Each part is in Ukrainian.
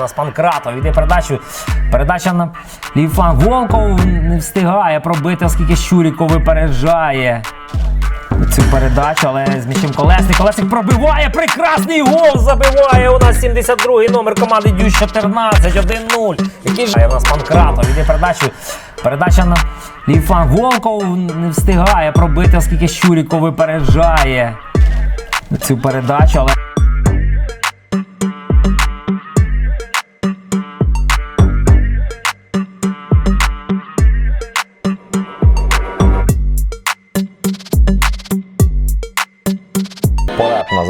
нас Панкратов. Іде передачу. Передача на лівий фланг. Волков не встигає пробити, оскільки Щуріков випереджає цю передачу, але з м'ячем Колесник. Колесник пробиває. Прекрасний гол забиває. У нас 72-й номер команди Дюш 14, 1-0. Який ж у нас Панкратов. Іде передачу. Передача на лівий фланг. Волков не встигає пробити, оскільки Щуріков випереджає цю передачу, але.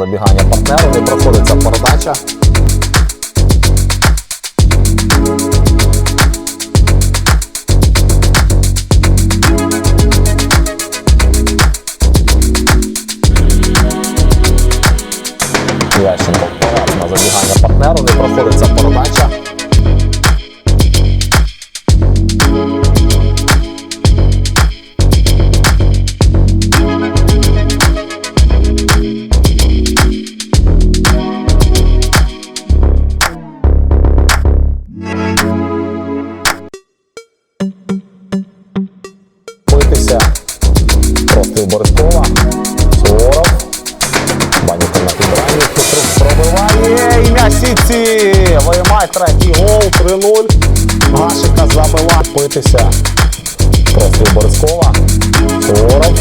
Забігання партнеру, не проходиться передача. Ященко на забігання партнеру, не проходиться передача. Виймає третій гол. 3-0. Гашика забиває. Битися. Просто Борискова. Суворов.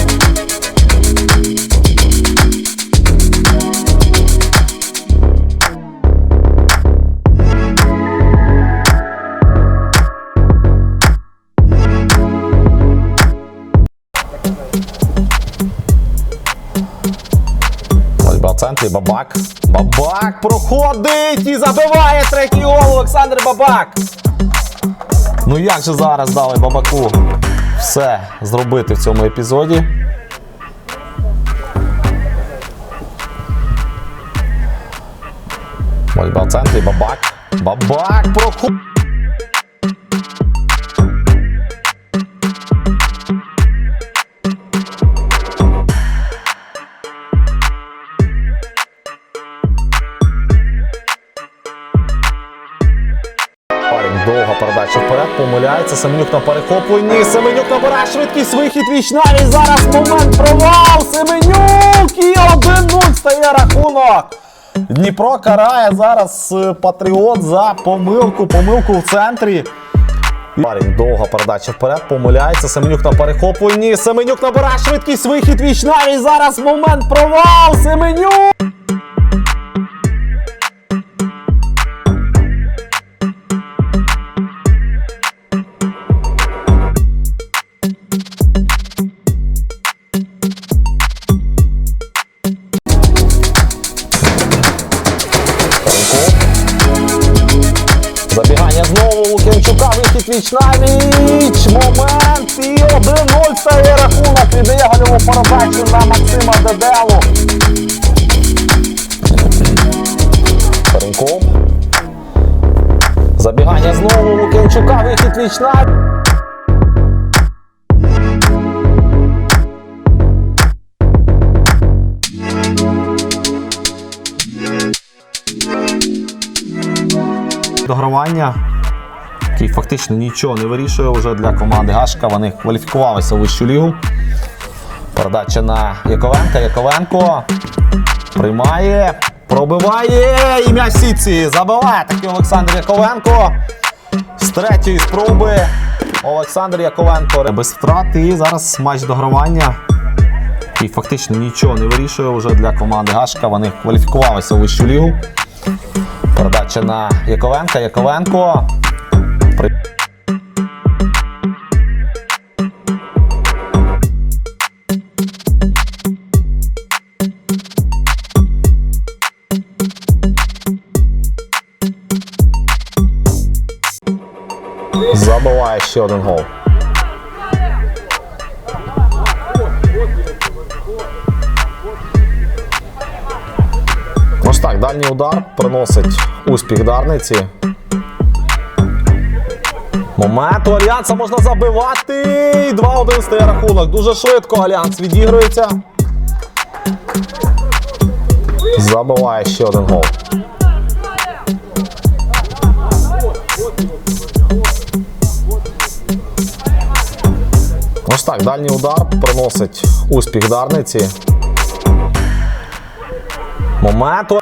Боротьба. Бабак. Бабак проходить і забиває третій гол Олександр Бабак. Ну як же зараз дали Бабаку все зробити в цьому епізоді? Боротьба в центрі. Бабак. Бабак проходить. Довга передача вперед, помиляється. Семенюк на перехопленні. Семенюк набирає швидкість, вихід віч навіть. Зараз момент провал. Семенюк і 1-0 стає рахунок. Дніпро карає зараз е, Патріот за помилку. Помилку в центрі. Парень довга передача вперед, помиляється. Семенюк на перехопленні. Семенюк набирає швидкість, вихід віч навіть. Зараз момент провал. Семенюк. Віч на віч. Момент і 1-0 стає рахунок. Віддає гольову передачу на Максима Деделу. Паренков. Забігання знову Лук'янчука, вихід віч на Догравання, який фактично нічого не вирішує вже для команди Гашка. Вони кваліфікувалися у вищу лігу. Передача на Яковенка. Яковенко приймає, пробиває ім'я Сіці. Забиває такий Олександр Яковенко. З третьої спроби Олександр Яковенко без втрат. І зараз матч догравання. Який фактично нічого не вирішує вже для команди Гашка. Вони кваліфікувалися у вищу лігу. Передача на Яковенка. Яковенко. Забиває ще один гол. Ось так, дальній удар приносить успіх Дарниці. Момент у Альянса можна забивати. І 2-1 стає рахунок. Дуже швидко Альянс відігрується. Забиває ще один гол. Так, дальній удар приносить успіх Дарниці. Момент.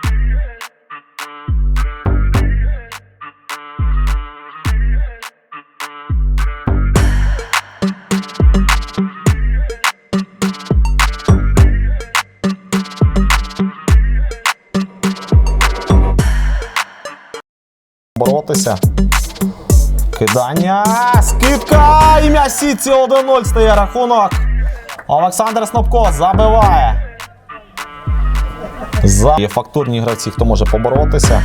Боротися. Кидання. Скидка. І м'ясіці 1-0 стає рахунок. Олександр Снопко забиває. За... Є фактурні гравці, хто може поборотися.